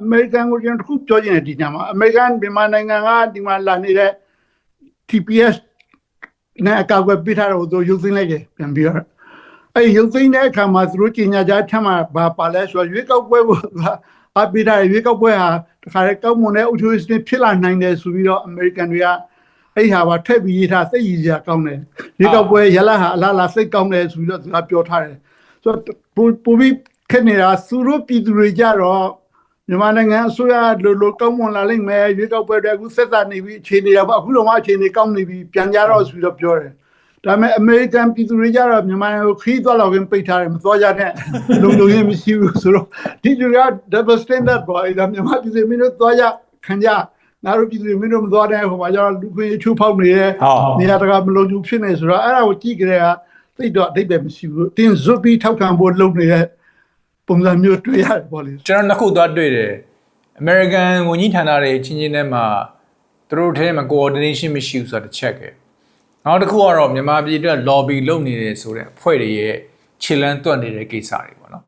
အမေရိကန်ကိုကျွန်တော်တစ်ခုပြောချင်တယ်ဒီညမှာအမေရိကန်မြန်မာနိုင်ငံကဒီမှာလာနေတဲ့ TPS နဲ့အကောက်ွယ်ပြထားတော့သူရုပ်သိမ်းလိုက်တယ်ပြန်ပြီးတော့အဲ့ရုပ်သိမ်းတဲ့အခါမှာသူတို့ကြီးညာကြထမ်းမှာဘာပါလဲဆိုတော့ရွေးကောက်ပွဲကိုအပိထားရွေးကောက်ပွဲဟာတခါလေကောက်မွန်တဲ့အုပ်ချုပ်ရေးစနစ်ဖြစ်လာနိုင်တယ်ဆိုပြီးတော့အမေရိကန်တွေကအဲ့ဟာပါထည့်ပြီးရေးထားသိရည်စရာကောင်းတယ်ရွေးကောက်ပွဲရလာဟာအလားလားစိတ်ကောင်းတယ်ဆိုပြီးတော့သူကပြောထားတယ်ဆိုတော့ပူပူပြီးခက်နေတာသူတို့ပြည်သူတွေကြတော့ မြန်မာနိုင်ငံအစိုးရလိုလိုကောင်းမွန်လာလိမ့်မယ်ရွေးကောက်ပွဲတွေအခုဆက်သက်နေပြီးအခြေအနေတော့အခုလုံးဝအခြေအနေကောင်းနေပြီပြန်ကြတော့ဆိုပြီးတော့ပြောတယ်ဒါပေမဲ့အမေရိကန်ပြည်သူတွေကြတော့မြန်မာနိုင်ငံကိုခရီးသွားလောက်ခင်ပိတ်ထားတယ်မသွားကြနဲ့လုံလုံရင်းမရှိဘူးဆိုတော့ဒီလူက double standard ပေါ့အဲ့ဒါမြန်မာပြည်သူတွေမင်းတို့သွားကြခံကြငါတို့ပြည်သူတွေမင်းတို့မသွားတဲ့ဟိုမှာကျတော့လူခွင့်ချိုးဖောက်နေတယ်ဟုတ်နေရာတကာမလုံခြုံဖြစ်နေဆိုတော့အဲ့ဒါကိုကြည့်ကြတဲ့ကသိတော့အဓိပ္ပာယ်မရှိဘူးတင်းဇွတ်ပြီးထောက်ခံဖို့လုပ်နေတဲ့ ပုံစံမျိုးတွေ့ရတယ်ပေါ့လေကျွန်တော်နှစ်ခုသွားတွေ့တယ် American ဝန်ကြီးဌာနတွေချင်းချင်းထဲမှာသူတို့ထဲမှာ coordination မရှိဘူးဆိုတာတစ်ချက်ကနောက်တစ်ခုကတော့မြန်မာပြည်အတွက် lobby လုပ်နေတယ်ဆိုတဲ့အဖွဲ့တွေရဲ့ခြေလန်းတွက်နေတဲ့ကိစ္စတွေပေါ့နော်